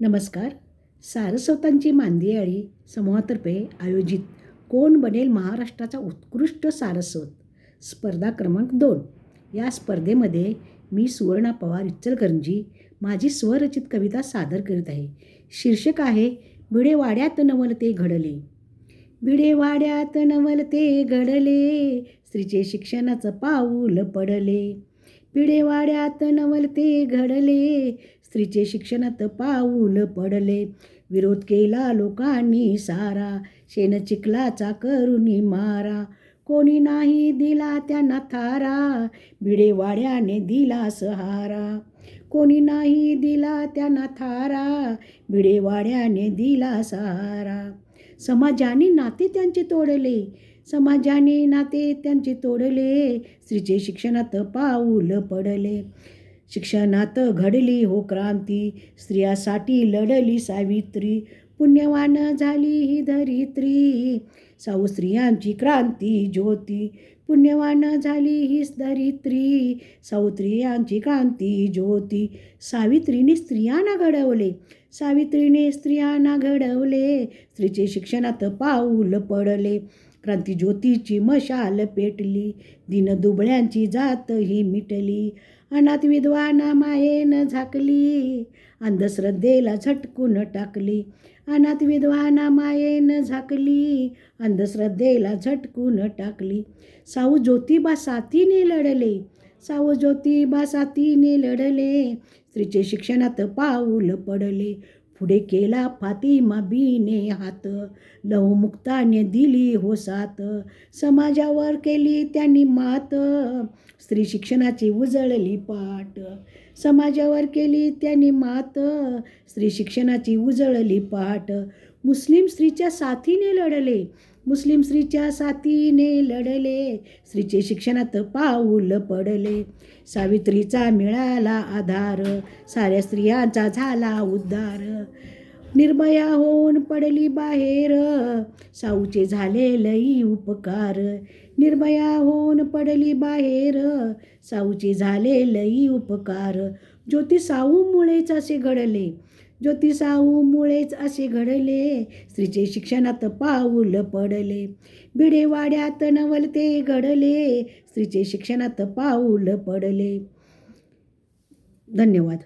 नमस्कार. सारस्वतांची मांदियाळी समूहातर्फे आयोजित कोण बनेल महाराष्ट्राचा उत्कृष्ट सारस्वत? स्पर्धा क्रमांक दोन. या स्पर्धेमध्ये मी सुवर्णा पवार इच्चलकरंजी माझी स्वरचित कविता सादर करीत आहे. शीर्षक आहे भिडेवाड्यात नवलते घडले. भिडेवाड्यात नवलते घडले. स्त्रीचे शिक्षणाचं पाऊल पडले. भिडेवाड्यात नवलते घडले. स्त्रीचे शिक्षणात पाऊल पडले. विरोध केला लोकांनी सारा. शेण चिखलाचा करुणी मारा. कोणी नाही दिला त्यांना थारा. भिडेवाड्याने दिला सहारा. कोणी नाही दिला त्यांना थारा. भिडेवाड्याने दिला सहारा. समाजाने नाते त्यांचे तोडले. समाजाने नाते त्यांचे तोडले. स्त्रीचे शिक्षणात पाऊल पडले. शिक्षणात घडली हो क्रांती. स्त्रियासाठी लढली सावित्री. पुण्यवान झाली ही धरित्री साऊ स्त्रियांची क्रांती ज्योती. पुण्यवान झाली ही धरित्री साऊ स्त्रियांची क्रांती ज्योती. सावित्रीने स्त्रियांना घडवले. सावित्रीने स्त्रियांना घडवले. स्त्रीचे शिक्षणात पाऊल पडले. क्रांती ज्योतीची मशाल पेटली. दिनदुबळ्यांची जात ही मिटली. अनाथ विधवाना मायेनं झाकली. अंधश्रद्धेला झटकून टाकली. अनाथ विधवाना मायेनं झाकली. अंधश्रद्धेला झटकून टाकली. साऊ ज्योतिबा साथीने लढले. साऊ ज्योतिबा साथीने लढले. स्त्रीचे शिक्षणात पाऊल पडले. पुढे केला फातिमा बीने हात. लवमुक्ताने दिली हो सात समाजावर केली त्यांनी मात. स्त्री शिक्षणाची उजळली पाट समाजावर केली त्यांनी मात. स्त्री शिक्षणाची उजळली पाट मुस्लिम स्त्रीच्या साथीने लढले. मुस्लिम स्त्रीच्या साथीने लढले. स्त्रीचे शिक्षणात पाऊल पडले. सावित्रीचा मिळाला आधार. साऱ्या स्त्रियांचा झाला उद्धार. निर्भया होऊन पडली बाहेर. साऊचे झाले लई उपकार. निर्भया होऊन पडली बाहेर. साऊचे झाले लई उपकार. ज्योती साऊमुळेच असे घडले. ज्योती असे घडले. स्त्रीचे शिक्षणात पाऊल पडले. भिडेवाड्यात नवलते घडले. स्त्रीचे शिक्षणात पाऊल पडले. धन्यवाद.